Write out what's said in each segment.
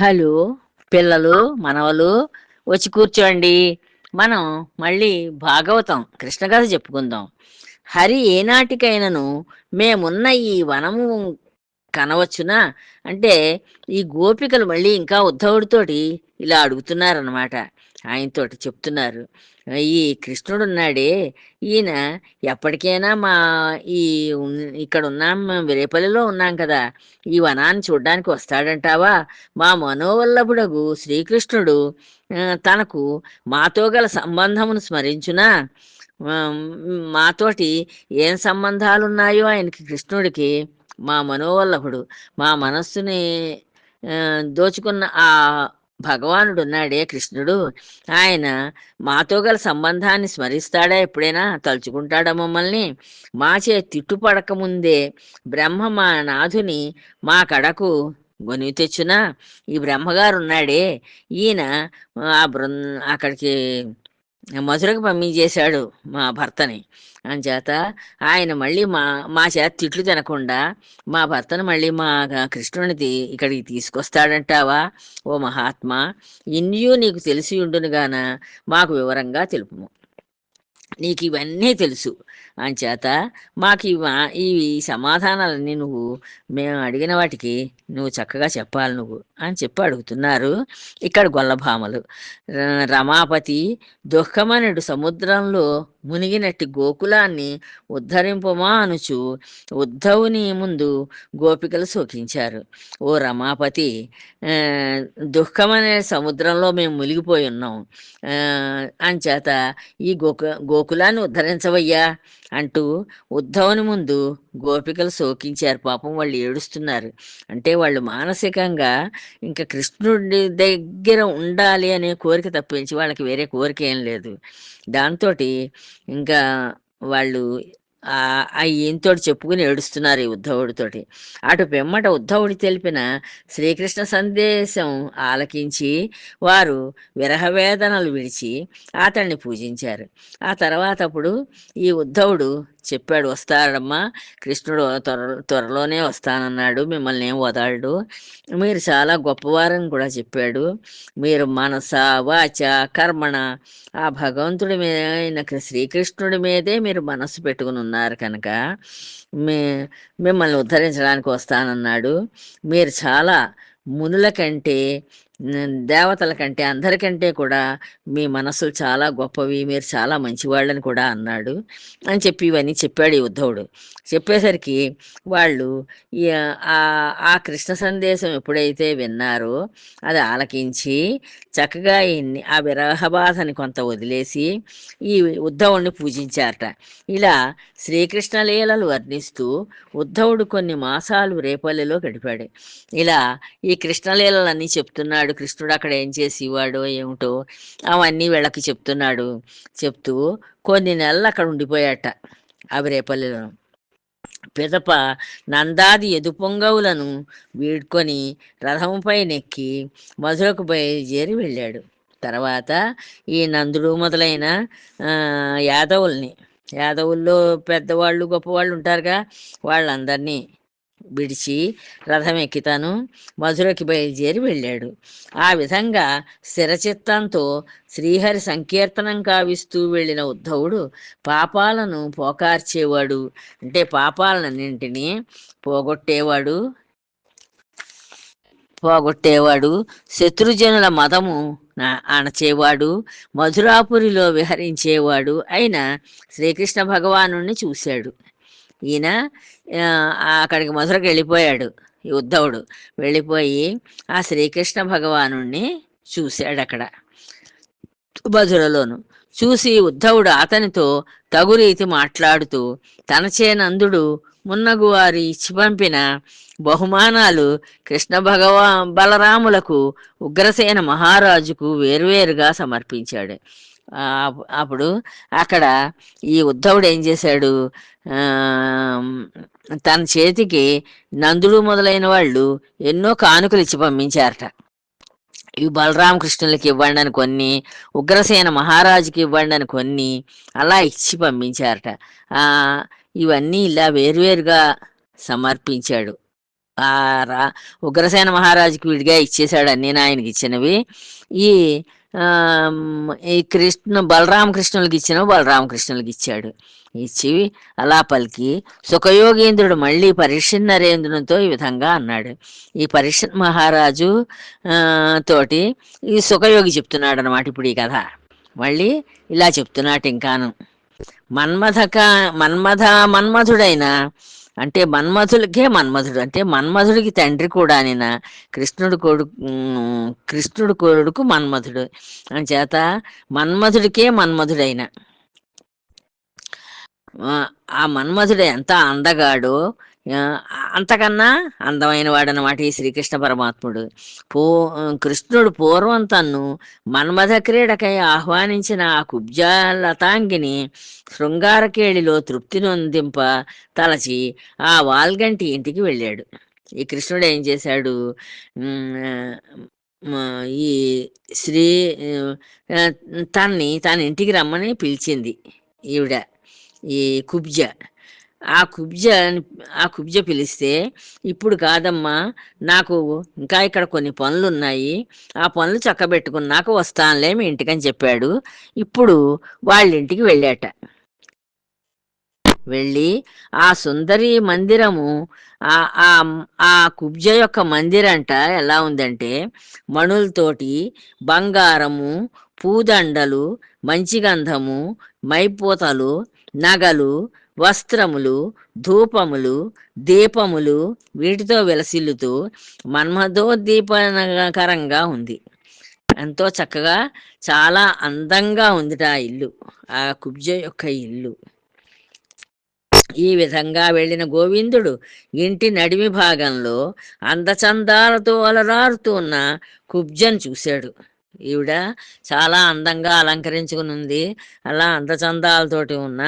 Hello పిల్లలు మనవలు వచ్చి కూర్చోండి. మనం మళ్ళీ భాగవతం కృష్ణ కథ చెప్పుకుందాం. హరి ఏనాటికైనను మేమున్న ఈ వనము కనవచ్చునా? అంటే ఈ గోపికలు మళ్ళీ ఇంకా ఉద్ధవుడితోటి ఇలా అడుగుతున్నారనమాట ఆయనతోటి చెప్తున్నారు. ఈ కృష్ణుడు ఉన్నాడే ఈయన ఎప్పటికైనా మా ఈ ఇక్కడ ఉన్నాం మేము విరేపల్లిలో ఉన్నాం కదా ఈ వనాన్ని చూడడానికి వస్తాడంటావా? మా మనోవల్లభుడగు శ్రీకృష్ణుడు తనకు మాతో గల సంబంధమును స్మరించునా? మాతోటి ఏం సంబంధాలు ఉన్నాయో ఆయనకి కృష్ణుడికి? మా మనోవల్లభుడు మా మనస్సుని దోచుకున్న ఆ భగవానుడున్నాడే కృష్ణుడు. ఆయన మాతో గల సంబంధాన్ని స్మరిస్తాడా ఎప్పుడైనా? తలుచుకుంటాడా మమ్మల్ని? మాచే తిట్టుపడకముందే బ్రహ్మ మా నాథుని మా కడకు గొనివి తెచ్చునా? ఈ బ్రహ్మగారు ఉన్నాడే ఈయన ఆ బృం అక్కడికి మధురకు పంపించేశాడు మా భర్తని. అంచేత ఆయన మళ్ళీ మా మా చేత తిట్లు తినకుండా మా భర్తను మళ్ళీ మా కృష్ణుడిని ఇక్కడికి తీసుకొస్తాడంటావా? ఓ మహాత్మా ఇన్యూ నీకు తెలిసి ఉండునుగాన? మాకు వివరంగా తెలుపుము. నీకు ఇవన్నీ తెలుసు. అంచేత మాకు ఈ ఈ సమాధానాలన్నీ నువ్వు మేము అడిగిన వాటికి నువ్వు చక్కగా చెప్పాలి నువ్వు అని చెప్పి అడుగుతున్నారు ఇక్కడ గొల్లభామలు. రమాపతి దుఃఖమనుడు సముద్రంలో మునిగినట్టి గోకులాన్ని ఉద్ధరింపమా అనుచు ఉద్ధవుని ముందు గోపికలు శోకించారు. ఓ రమాపతి దుఃఖమనే సముద్రంలో మేము మునిగిపోయి ఉన్నాం. అంచేత ఈ గోక గోకులాన్ని ఉద్ధరించవయ్యా అంటూ ఉద్ధవుని ముందు గోపికలు శోకించారు. పాపం వాళ్ళు ఏడుస్తున్నారు. అంటే వాళ్ళు మానసికంగా ఇంకా కృష్ణుడి దగ్గర ఉండాలి అనే కోరిక తప్పించి వాళ్ళకి వేరే కోరిక ఏం లేదు. దాంతో ఇంకా వాళ్ళు ఆ ఈయనతోటి చెప్పుకుని ఏడుస్తున్నారు ఈ ఉద్ధవుడితోటి అటు పిమ్మట ఉద్ధవుడి తెలిపిన శ్రీకృష్ణ సందేశం ఆలకించి వారు విరహవేదనలు విడిచి అతన్ని పూజించారు. ఆ తర్వాత అప్పుడు ఈ ఉద్ధవుడు చెప్పాడు వస్తాడమ్మా కృష్ణుడు త్వర త్వరలోనే వస్తానన్నాడు మిమ్మల్ని ఏం వదాడు మీరు చాలా గొప్పవారని కూడా చెప్పాడు. మీరు మనస వాచ కర్మణ ఆ భగవంతుడి మీద శ్రీకృష్ణుడి మీదే మీరు మనస్సు పెట్టుకుని ఉన్నారు కనుక మీ మిమ్మల్ని ఉద్ధరించడానికి వస్తానన్నాడు. మీరు చాలా మునుల కంటే దేవతల కంటే అందరికంటే కూడా మీ మనసులు చాలా గొప్పవి మీరు చాలా మంచివాళ్ళని కూడా అన్నాడు అని చెప్పి ఇవన్నీ చెప్పాడు ఈ ఉద్ధవుడు. చెప్పేసరికి వాళ్ళు ఆ కృష్ణ సందేశం ఎప్పుడైతే విన్నారో అది ఆలకించి చక్కగా ఇన్ని ఆ విరహ బాధని కొంత వదిలేసి ఈ ఉద్ధవుడిని పూజించారట. ఇలా శ్రీకృష్ణ లీలలు వర్ణిస్తూ ఉద్ధవుడు కొన్ని మాసాలు రేపల్లెలో గడిపాడు. ఇలా ఈ కృష్ణలీలలన్నీ చెప్తున్నాడు కృష్ణుడు అక్కడ ఏం చేసేవాడో ఏమిటో అవన్నీ వీళ్ళకి చెప్తున్నాడు. చెప్తూ కొన్ని నెలలు అక్కడ ఉండిపోయాట అవిరేపల్లిలో పిదప నందాది ఎదుపొంగవులను వీడ్కొని రథంపై నెక్కి మధురకు బయలుదేరి వెళ్ళాడు. తర్వాత ఈ నందుడు మొదలైన యాదవుల్ని యాదవుల్లో పెద్దవాళ్ళు గొప్పవాళ్ళు ఉంటారుగా వాళ్ళందరినీ విడిచి రథమెక్కితను. మధురకి బయలుదేరి వెళ్ళాడు. ఆ విధంగా స్థిరచిత్తంతో శ్రీహరి సంకీర్తనం కావిస్తూ వెళ్ళిన ఉద్ధవుడు పాపాలను పోకార్చేవాడు. అంటే పాపాలన్నింటినీ పోగొట్టేవాడు. పోగొట్టేవాడు. శత్రుజనుల మతము అణచేవాడు మధురాపురిలో విహరించేవాడు అయిన శ్రీకృష్ణ భగవానుణ్ణి చూశాడు. ఈయన అక్కడికి మధురకు వెళ్ళిపోయాడు ఈ ఉద్ధవుడు వెళ్ళిపోయి ఆ శ్రీకృష్ణ భగవాను చూశాడు అక్కడ మధురలోను. చూసి ఉద్ధవుడు అతనితో తగు రీతి మాట్లాడుతూ తనచే నందుడు మున్నగు వారి ఇచ్చి పంపిన బహుమానాలు కృష్ణ భగవా బలరాములకు ఉగ్రసేన మహారాజుకు వేర్వేరుగా సమర్పించాడు. అప్పుడు అక్కడ ఈ ఉద్ధవుడు ఏం చేశాడు? తన చేతికి నందుడు మొదలైన వాళ్ళు ఎన్నో కానుకలు ఇచ్చి పంపించారట. ఇవి బలరామకృష్ణులకి ఇవ్వండి అని కొన్ని ఉగ్రసేన మహారాజుకి ఇవ్వండి అని కొన్ని అలా ఇచ్చి పంపించారట. ఇవన్నీ ఇలా వేరువేరుగా సమర్పించాడు. ఆ రా ఉగ్రసేన మహారాజుకి విడిగా ఇచ్చేశాడు అన్ని ఆయనకి ఇచ్చినవి. ఈ ఈ కృష్ణ బలరామకృష్ణులకి ఇచ్చిన బలరామకృష్ణులకి ఇచ్చాడు. ఇచ్చి అలా పలికి సుఖయోగేంద్రుడు మళ్ళీ పరీక్ష నరేంద్రునితో ఈ విధంగా అన్నాడు. ఈ పరీక్ష మహారాజు ఆ, తోటి ఈ సుఖయోగి చెప్తున్నాడు అనమాట ఇప్పుడు ఈ కథ. మళ్ళీ ఇలా చెప్తున్నాడు ఇంకాను. మన్మథక మన్మథ మన్మథుడైన అంటే మన్మధుడికే మన్మధుడు. అంటే మన్మధుడికి తండ్రి కూడా ఆయన కృష్ణుడు కొడుకు కృష్ణుడు కొడుకు మన్మధుడు. అని చేత మన్మధుడికే మన్మధుడైన. ఆ, ఆ మన్మధుడు ఎంత అందగాడో అంతకన్నా అందమైన వాడనమాట ఈ శ్రీకృష్ణ పరమాత్ముడు. పూ కృష్ణుడు పూర్వం తన్ను మన్మథ క్రీడకై ఆహ్వానించిన ఆ కుబ్జాలతాంగిని శృంగారకేళిలో తృప్తి నొందింప తలచి ఆ వాల్గంటి ఇంటికి వెళ్ళాడు. ఈ కృష్ణుడు ఏం చేశాడు? ఈ శ్రీ తన్ని తన ఇంటికి రమ్మని పిలిచింది ఈవిడ ఈ కుబ్జ. ఆ కుబ్జ ఆ కుబ్జ పిలిస్తే ఇప్పుడు కాదమ్మా నాకు ఇంకా ఇక్కడ కొన్ని పనులు ఉన్నాయి ఆ పనులు చక్కబెట్టుకున్నాక వస్తానులే మీ ఇంటికని చెప్పాడు. ఇప్పుడు వాళ్ళ ఇంటికి వెళ్ళాట. వెళ్ళి ఆ సుందరి మందిరము ఆ ఆ కుబ్జ యొక్క మందిరంట ఎలా ఉందంటే మణులతోటి బంగారము పూదండలు మంచి గంధము మైపోతలు నగలు వస్త్రములు ధూపములు దీపములు వీటితో విలసిల్లుతూ మన్మధోద్దీపనకరంగా ఉంది. ఎంతో చక్కగా చాలా అందంగా ఉందిట ఆ ఇల్లు ఆ కుబ్జ యొక్క ఇల్లు. ఈ విధంగా వెళ్ళిన గోవిందుడు ఇంటి నడిమి భాగంలో అందచందాలతో అలరారుతూ ఉన్న కుబ్జను చూశాడు. ఈవిడ చాలా అందంగా అలంకరించుకుని ఉంది అలా అందచందాలతోటి ఉన్న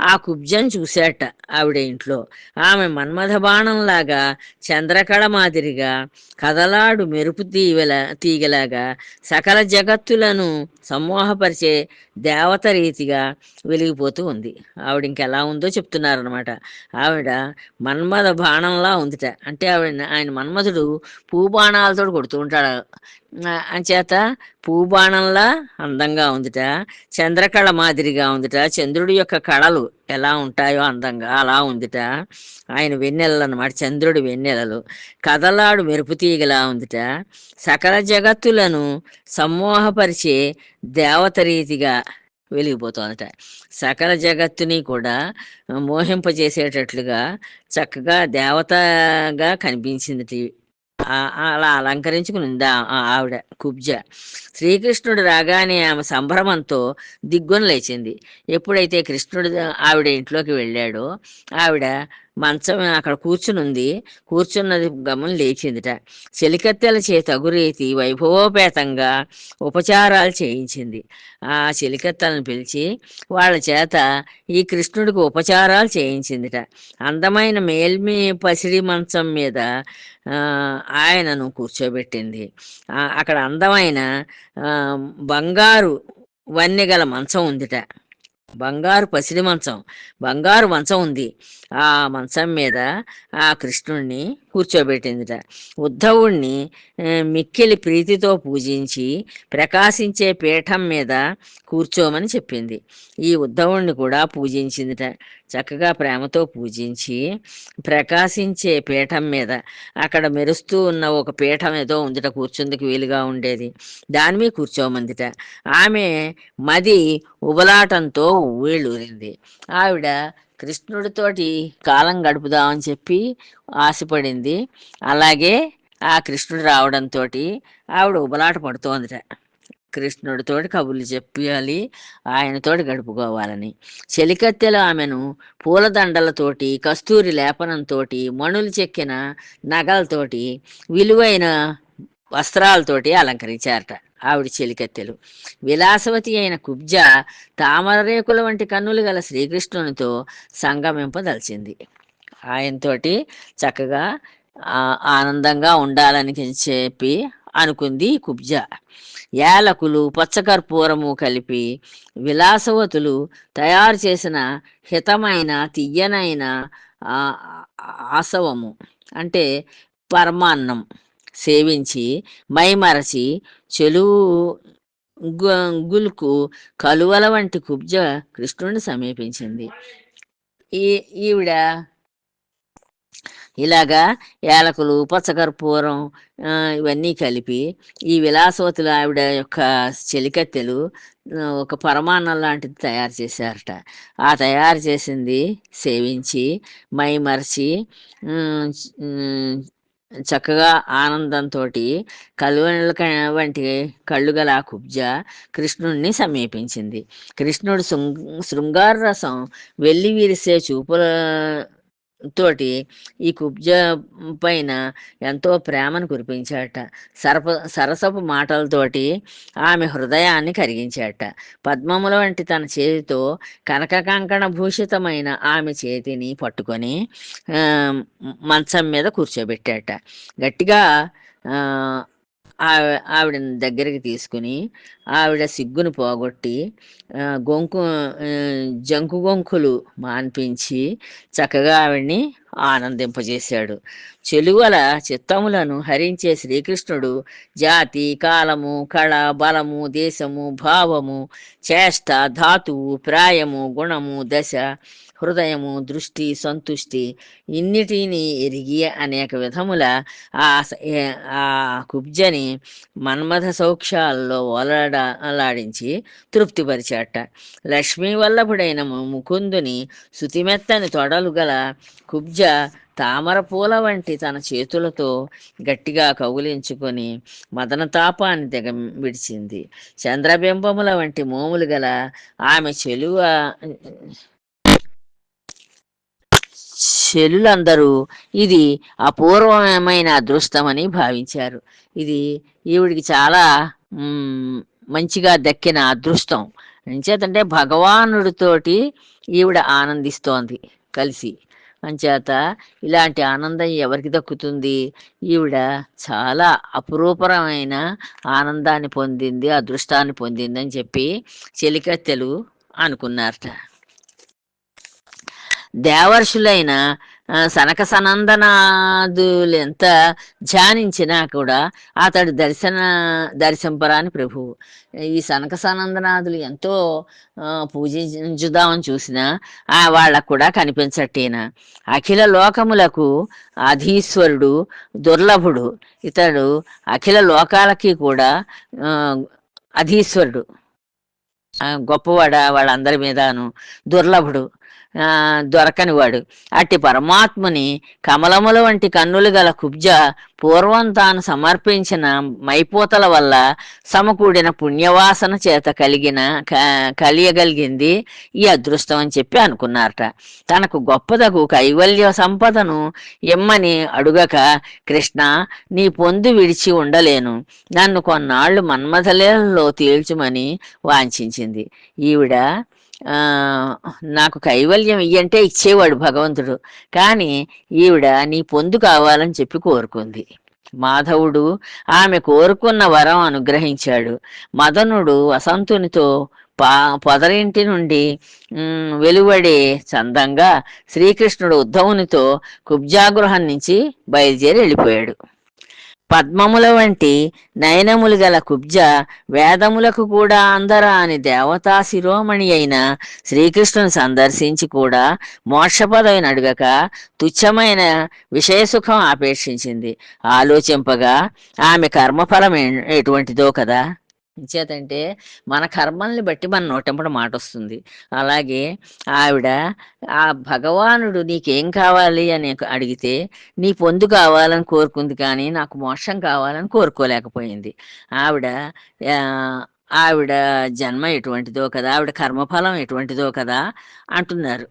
ఆ కుబ్జం చూశాట ఆవిడ ఇంట్లో. ఆమె మన్మథ బాణంలాగా చంద్రకళ మాదిరిగా కదలాడు మెరుపు తీగల తీగలాగా సకల జగత్తులను సమ్మోహపరిచే దేవత రీతిగా వెలిగిపోతూ ఉంది. ఆవిడ ఇంకెలా ఉందో చెప్తున్నారనమాట ఆవిడ మన్మథ బాణంలా ఉందిట. అంటే ఆవిడ ఆయన మన్మథుడు పూ బాణాలతో కొడుతూ ఉంటాడు. అంచేత పూబాణంలా అందంగా ఉందిట చంద్రకళ మాదిరిగా ఉందిట చంద్రుడి యొక్క కళలు ఎలా ఉంటాయో అందంగా అలా ఉందిట. ఆయన వెన్నెలలు అనమాట చంద్రుడి వెన్నెలలు. కదలాడు మెరుపు తీగలా ఉందిట. సకల జగత్తులను సమ్మోహపరిచే దేవత రీతిగా వెలిగిపోతోందట. సకల జగత్తుని కూడా మోహింపజేసేటట్లుగా చక్కగా దేవతగా కనిపించింది అలా అలంకరించుకుని ఆ- ఆవిడ కుబ్జ. శ్రీకృష్ణుడు రాగానే ఆమె సంభ్రమంతో దిగ్గున లేచింది. ఎప్పుడైతే కృష్ణుడు ఆవిడ ఇంట్లోకి వెళ్ళాడో ఆవిడ మంచం అక్కడ కూర్చునుంది. కూర్చున్నది గమం లేచిందిట. చెలికత్తెల చేత అగురేతి వైభవోపేతంగా ఉపచారాలు చేయించింది. ఆ చెలికత్తెలను పిలిచి వాళ్ళ చేత ఈ కృష్ణుడికి ఉపచారాలు చేయించిందిట. అందమైన మేల్మి పసిడి మంచం మీద ఆయనను కూర్చోబెట్టింది. అక్కడ అందమైన బంగారు వన్నె గల మంచం ఉందిట. బంగారు పసిడి మంచం. బంగారు మంచం ఉంది. ఆ మంచం మీద ఆ కృష్ణుణ్ణి కూర్చోబెట్టిందిట. ఉద్ధవుణ్ణి మిక్కిలి ప్రీతితో పూజించి ప్రకాశించే పీఠం మీద కూర్చోమని చెప్పింది. ఈ ఉద్ధవుణ్ణి కూడా పూజించిందిట. చక్కగా ప్రేమతో పూజించి ప్రకాశించే పీఠం మీద అక్కడ మెరుస్తూ ఉన్న ఒక పీఠం ఏదో ఉందిట కూర్చుందుకు వీలుగా ఉండేది. దాని మీద కూర్చోమందిట. ఆమె మది ఉబలాటంతో ఊళ్ళూరింది. ఆవిడ కృష్ణుడితోటి కాలం గడుపుదామని చెప్పి ఆశపడింది. అలాగే ఆ కృష్ణుడు రావడంతో ఆవిడ ఉబలాట పడుతోందిట. కృష్ణుడితోటి కబుర్లు చెప్పాలి ఆయనతోటి గడుపుకోవాలని. చెలికత్తెలు ఆమెను పూలదండలతోటి కస్తూరి లేపనంతో మణులు చెక్కిన నగలతోటి విలువైన వస్త్రాలతోటి అలంకరించారట ఆవిడ చెలికత్తెలు. విలాసవతి అయిన కుబ్జ తామరరేకుల వంటి కన్నులు గల శ్రీకృష్ణునితో సంగమింపదలిచింది ఆయనతోటి చక్కగా ఆనందంగా ఉండాలని చెప్పి అనుకుంది కుబ్జ. యాలకులు పచ్చకర్పూరము కలిపి విలాసవతులు తయారు చేసిన హితమైన తియ్యనైన ఆసవము అంటే పరమాన్నం. సేవించి మైమరచి చెలువు గు- గులుకు కలువల వంటి కుబ్జ కృష్ణుడిని సమీపించింది. ఈ ఈవిడ ఇలాగా ఏలకులు పచ్చకర్పూరం ఇవన్నీ కలిపి ఈ విలాసవతులు ఆవిడ యొక్క చెలికత్తెలు ఒక పరమాన్నం లాంటిది తయారు చేశారట. ఆ తయారు చేసింది సేవించి మై మరచి చక్కగా ఆనందంతో కలువనుల వంటి కళ్ళు గల ఆ కుబ్జ కృష్ణుణ్ణి సమీపించింది. కృష్ణుడు శృంగార రసం వెళ్ళి విరిసే చూపుల తోటి ఈ కుబ్జ పైన ఎంతో ప్రేమను కురిపించాట సరప సరసపు మాటలతోటి ఆమె హృదయాన్ని కరిగించాట పద్మముల వంటి తన చేతితో కనక కంకణ భూషితమైన ఆమె చేతిని పట్టుకొని మంచం మీద కూర్చోబెట్టాట గట్టిగా ఆవి- ఆవిడని దగ్గరికి తీసుకుని ఆవిడ సిగ్గును పోగొట్టి గొంకు జంకు గొంకులు మాన్పించి చక్కగా ఆవిడ్ని ఆనందింపజేశాడు. చెలువల చిత్తములను హరించే శ్రీకృష్ణుడు జాతి కాలము కళ బలము దేశము భావము చేష్ట ధాతువు ప్రాయము గుణము దశ హృదయము దృష్టి సంతుష్టి ఇన్నిటిని ఎరిగి అనేక విధముల ఆ ఆ కుబ్జని మన్మథ సౌఖ్యాల్లో ఓలాడాడించి తృప్తిపరిచాట. లక్ష్మీ వల్లభుడైన ముకుందుని శుతిమెత్తని తొడలు గల కుబ్జ తామర పూల వంటి తన చేతులతో గట్టిగా కౌగిలించుకొని మదన తాపాన్ని తెగ విడిచింది. చంద్రబింబముల వంటి మోములు గల ఆమె చెలువ చెలులందరూ ఇది అపూర్వమైన అదృష్టమని భావించారు. ఇది ఈవిడికి చాలా మంచిగా దక్కిన అదృష్టం. ఎంచేతంటే భగవానుడితోటి ఈవిడ ఆనందిస్తోంది కలిసి. అంచేత ఇలాంటి ఆనందం ఎవరికి దక్కుతుంది? ఈవిడ చాలా అపురూపరమైన ఆనందాన్ని పొందింది అదృష్టాన్ని పొందింది అని చెప్పి చెలికత్తెలు అనుకున్నారట. దేవర్షులైన సనక సనందనాదులెంత ధ్యానించినా కూడా అతడు దర్శన దర్శింపరాని ప్రభువు. ఈ సనక సనందనాదులు ఎంతో పూజించుదామని చూసినా ఆ వాళ్ళకు కూడా కనిపించట్టేనా అఖిల లోకములకు అధీశ్వరుడు దుర్లభుడు ఇతడు అఖిల లోకాలకి కూడా అధీశ్వరుడు. గొప్పవాడ వాళ్ళందరి మీదను? దుర్లభుడు. దొరకని దొరకనివాడు. అట్టి పరమాత్ముని కమలముల వంటి కన్నులు గల కుబ్జ పూర్వం తాను సమర్పించిన మైపోతల వల్ల సమకూడిన పుణ్యవాసన చేత కలిగిన క- కలియగలిగింది ఈ అదృష్టం అని చెప్పి అనుకున్నారట. తనకు గొప్పదగు కైవల్య సంపదను ఇమ్మని అడుగక కృష్ణ నీ పొందు విడిచి ఉండలేను. నన్ను కొన్నాళ్ళు మన్మథలేలలో తేల్చుమని వాంఛించింది. ఈవిడ నాకు కైవల్యం ఇయ్యంటే ఇచ్చేవాడు భగవంతుడు. కానీ ఈవిడ నీ పొందు కావాలని చెప్పి కోరుకుంది. మాధవుడు ఆమె కోరుకున్న వరం అనుగ్రహించాడు. మదనుడు వసంతునితో పా పొదరింటి నుండి వెలువడే చందంగా శ్రీకృష్ణుడు ఉద్ధవునితో కుబ్జాగృహం నుంచి బయలుదేరి వెళ్ళిపోయాడు. పద్మముల వంటి నయనములు గల కుబ్జ వేదములకు కూడా అందరాని దేవతా శిరోమణి అయిన శ్రీకృష్ణుని సందర్శించి కూడా మోక్షపదవిని అడగక తుచ్చమైన విషయసుఖం ఆపేక్షించింది. ఆలోచింపగా ఆమె కర్మఫలం ఎటువంటిదో కదా? చేతంటే మన కర్మల్ని బట్టి మన నోటెంపడ మాట వస్తుంది అలాగే ఆవిడ ఆ భగవానుడు నీకేం కావాలి? అని అడిగితే నీ పొందు కావాలని కోరుకుంది కానీ నాకు మోక్షం కావాలని కోరుకోలేకపోయింది. ఆవిడ ఆవిడ జన్మ ఎటువంటిదో కదా ఆవిడ కర్మఫలం ఎటువంటిదో కదా అంటున్నారు.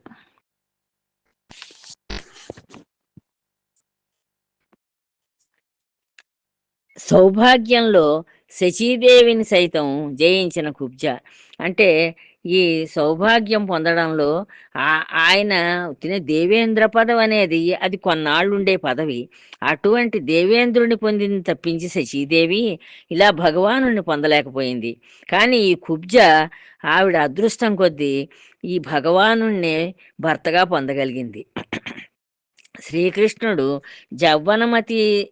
సౌభాగ్యంలో శచీదేవిని సైతం జయించిన కుబ్జ. అంటే ఈ సౌభాగ్యం పొందడంలో ఆ- ఆయన తినే దేవేంద్ర పదవి అనేది అది కొన్నాళ్ళు ఉండే పదవి. అటువంటి దేవేంద్రుని పొందింది తప్పించి శచీదేవి ఇలా భగవాను పొందలేకపోయింది. కానీ ఈ కుబ్జ ఆవిడ అదృష్టం కొద్దీ ఈ భగవాను భర్తగా పొందగలిగింది. శ్రీకృష్ణుడు జవ్వనమతి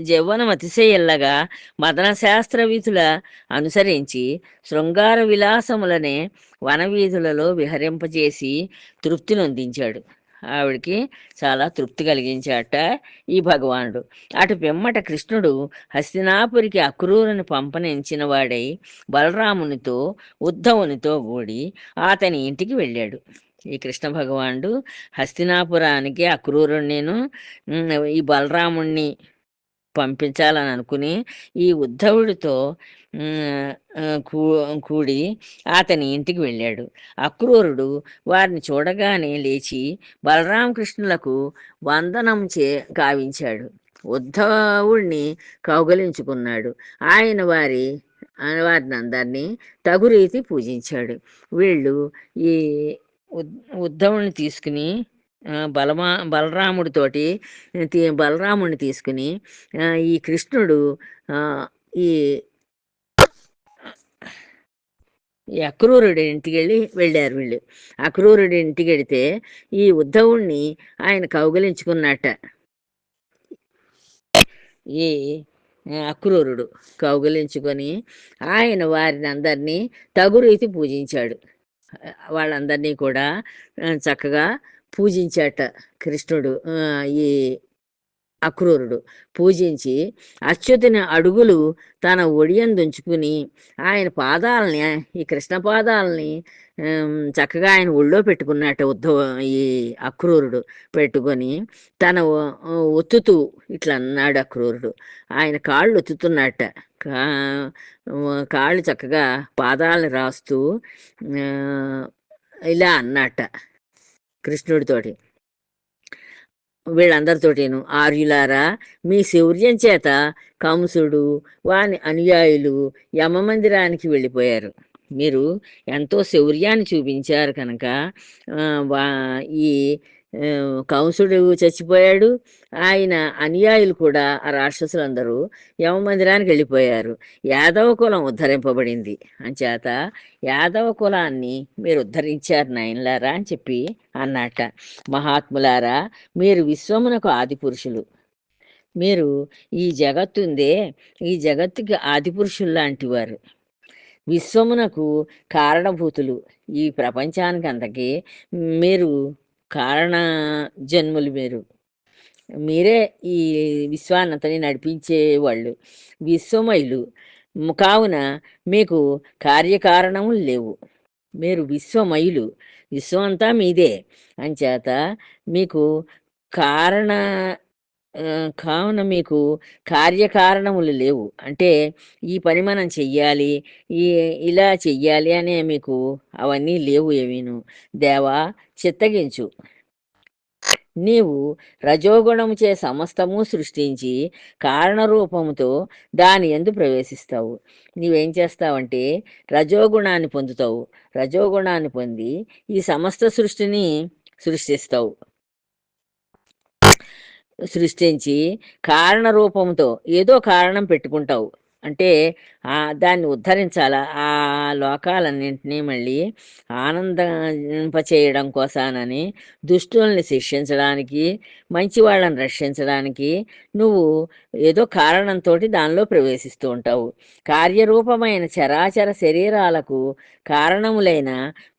జవ్వనం అతిశయల్లగా మదన శాస్త్ర వీధుల అనుసరించి శృంగార విలాసములనే వనవీధులలో విహరింపజేసి తృప్తి నొందించాడు. ఆవిడికి చాలా తృప్తి కలిగించాట ఈ భగవానుడు. అటు పిమ్మట కృష్ణుడు హస్తినాపురికి అక్రూరుని పంపనించిన వాడై బలరామునితో ఉద్ధవునితో కూడి అతని ఇంటికి వెళ్ళాడు. ఈ కృష్ణ భగవానుడు హస్తినాపురానికి అక్రూరుణ్ణిను నేను ఈ బలరాముణ్ణి పంపించాలని అనుకుని ఈ ఉద్ధవుడితో కూ- కూడి అతని ఇంటికి వెళ్ళాడు. అక్రూరుడు వారిని చూడగానే లేచి బలరామకృష్ణులకు వందనం చే గావించాడు. ఉద్ధవుడిని కౌగలించుకున్నాడు. ఆయన వారి వారిని అందరినీ తగు రీతి పూజించాడు. వీళ్ళు ఈ ఉద్- ఉద్ధవుని తీసుకుని బలమా బలరాముడితోటి బలరాముడిని తీసుకుని ఈ కృష్ణుడు ఆ, ఈ ఈ అక్రూరుడి ఇంటికి వెళ్ళి వెళ్ళారు వీళ్ళు. అక్రూరుడి ఇంటికి వెళితే ఈ ఉద్ధవుణ్ణి ఆయన కౌగలించుకున్నట్ట. ఈ అక్రూరుడు కౌగలించుకొని ఆయన వారిని అందరినీ తగు రీతి పూజించాడు. వాళ్ళందరినీ కూడా చక్కగా పూజించాట కృష్ణుడు ఈ అక్రూరుడు. పూజించి అచ్యుతుని అడుగులు తన ఒడియందుంచుకుని ఆయన పాదాలని ఈ కృష్ణ పాదాలని చక్కగా ఆయన ఒళ్ళో పెట్టుకున్నట్టు ఉద్ధవ ఈ అక్రూరుడు పెట్టుకొని తన ఒ- ఒత్తుతూ ఇట్లా అన్నాడు అక్రూరుడు. ఆయన కాళ్ళు ఒత్తుతున్నట్ట కా కాళ్ళు చక్కగా పాదాలను రాస్తూ ఇలా అన్నట్ట కృష్ణుడితోటి. వీళ్ళందరితోటిను ఆర్యులారా మీ శౌర్యం చేత కంసుడు వాని అనుయాయులు యమమందిరానికి వెళ్ళిపోయారు. మీరు ఎంతో శౌర్యాన్ని చూపించారు కనుక ఆ, వా ఈ కంసుడు చచ్చిపోయాడు. ఆయన అనుయాయులు కూడా ఆ రాక్షసులందరూ యమమందిరానికి వెళ్ళిపోయారు. యాదవ కులం ఉద్ధరింపబడింది. అంచేత యాదవ కులాన్ని మీరు ఉద్ధరించారు నాయనలారా అని చెప్పి అన్నట. మహాత్ములారా మీరు విశ్వమునకు ఆది పురుషులు. మీరు ఈ జగత్తుందే ఈ జగత్తుకి ఆది పురుషులు లాంటి వారు. విశ్వమునకు కారణభూతులు. ఈ ప్రపంచానికి అంతకి మీరు కారణ జన్ములు మీరు. మీరే ఈ విశ్వాన్నంతని నడిపించే వాళ్ళు. విశ్వమయులు. కావున మీకు కార్యకారణములు లేవు. మీరు విశ్వమయులు. విశ్వం అంతా మీదే. అంచేత మీకు కారణ కావున మీకు కార్యకారణములు లేవు. అంటే ఈ పని మనం చెయ్యాలి ఈ ఇలా చెయ్యాలి అనే మీకు అవన్నీ లేవు ఏమీను దేవా చిత్తగించు. నీవు రజోగుణముచే సమస్తము సృష్టించి కారణరూపముతో దాని ఎందు ప్రవేశిస్తావు. నీవేం చేస్తావంటే రజోగుణాన్ని పొందుతావు. రజోగుణాన్ని పొంది ఈ సమస్త సృష్టిని సృష్టిస్తావు. సృష్టించి కారణ రూపంతో ఏదో కారణం పెట్టుకుంటావు. అంటే ఆ దాన్ని ఉద్ధరించాల? ఆ లోకాలన్నింటినీ మళ్ళీ ఆనందింపచేయడం కోసానని దుష్టుల్ని శిక్షించడానికి మంచి వాళ్ళని రక్షించడానికి నువ్వు ఏదో కారణంతో దానిలో ప్రవేశిస్తూ ఉంటావు. కార్యరూపమైన చరాచర శరీరాలకు కారణములైన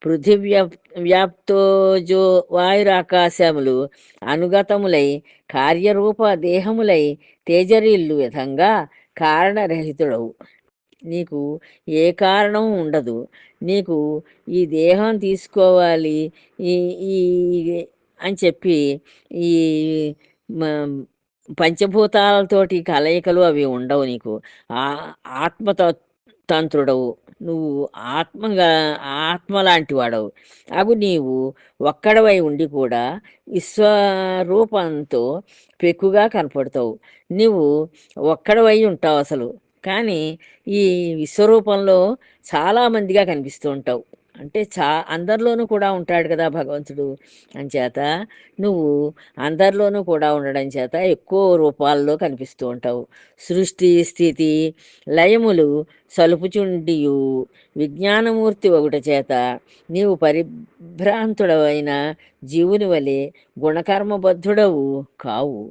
పృథివ్య వ్యాప్తోజో వాయురాకాశములు అనుగతములై కార్యరూప దేహములై తేజరిల్లు విధంగా కారణరహితుడవు. నీకు ఏ కారణం ఉండదు. నీకు ఈ దేహం తీసుకోవాలి. ఈ ఈ అని చెప్పి ఈ మ- పంచభూతాలతోటి కలయికలు అవి ఉండవు నీకు. ఆ ఆత్మత తంత్రుడవు నువ్వు ఆత్మగా ఆత్మ లాంటి వాడవు అగు నీవు ఒక్కడవై ఉండి కూడా విశ్వరూపంతో పెక్కుగా కనపడతావు. నువ్వు ఒక్కడవై ఉంటావు అసలు. కానీ ఈ విశ్వరూపంలో చాలా మందిగా కనిపిస్తూ ఉంటావు. అంటే చా అందరిలోనూ కూడా ఉంటాడు కదా భగవంతుడు అంచేత. నువ్వు అందరిలోనూ కూడా ఉండడం చేత ఎక్కువ రూపాల్లో కనిపిస్తూ ఉంటావు. సృష్టి స్థితి లయములు సలుపుచుండియు. విజ్ఞానమూర్తి ఒకటి చేత నీవు పరిభ్రాంతుడవైన జీవుని వలె గుణకర్మబద్ధుడవు కావు.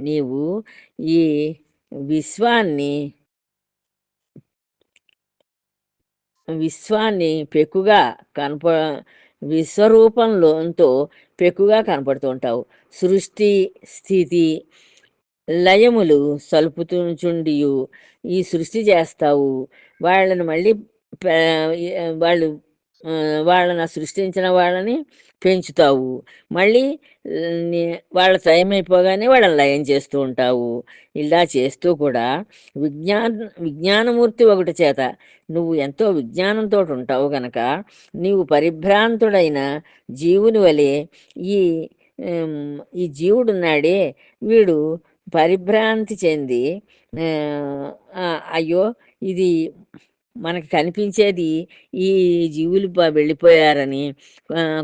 నీవు ఈ విశ్వాన్ని విశ్వాన్ని పెక్కుగా కనప విశ్వరూపంలోంతో పెక్కుగా కనపడుతూ ఉంటావు. సృష్టి స్థితి లయములు సలుపుతుంచుండియు. ఈ సృష్టి చేస్తావు. వాళ్ళని మళ్ళీ వాళ్ళు వాళ్ళని సృష్టించిన వాళ్ళని పెంచుతావు. మళ్ళీ వాళ్ళ టైం అయిపోగానే వాళ్ళని లయం చేస్తూ ఉంటావు. ఇలా చేస్తూ కూడా విజ్ఞాన విజ్ఞానమూర్తి ఒకటి చేత నువ్వు ఎంతో విజ్ఞానంతో ఉంటావు గనక నీవు పరిభ్రాంతుడైన జీవుని వలె ఈ ఈ జీవుడు ఉన్నాడే వీడు పరిభ్రాంతి చెంది అయ్యో ఇది మనకి కనిపించేది ఈ జీవులు వెళ్ళిపోయారని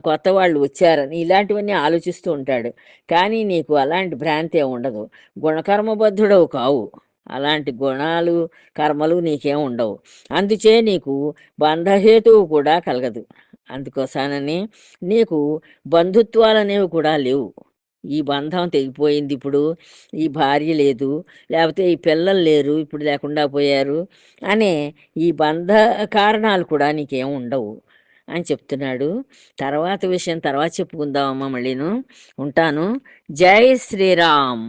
కొత్త వాళ్ళు వచ్చారని ఇలాంటివన్నీ ఆలోచిస్తూ ఉంటాడు. కానీ నీకు అలాంటి భ్రాంతి ఏం ఉండదు. గుణకర్మబద్ధుడవు కావు. అలాంటి గుణాలు కర్మలు నీకేం ఉండవు. అందుచే నీకు బంధహేతువు కూడా కలగదు. అందుకోసానని నీకు బంధుత్వాలు అనేవి కూడా లేవు. ఈ బంధం తెగిపోయింది ఇప్పుడు. ఈ భార్య లేదు. లేకపోతే ఈ పిల్లలు లేరు. ఇప్పుడు లేకుండా పోయారు అనే ఈ బంధ కారణాలు కూడా నీకేం ఉండవు అని చెప్తున్నాడు. తర్వాత విషయం తర్వాత చెప్పుకుందామమ్మా మళ్ళీను. ఉంటాను. జై శ్రీరామ్.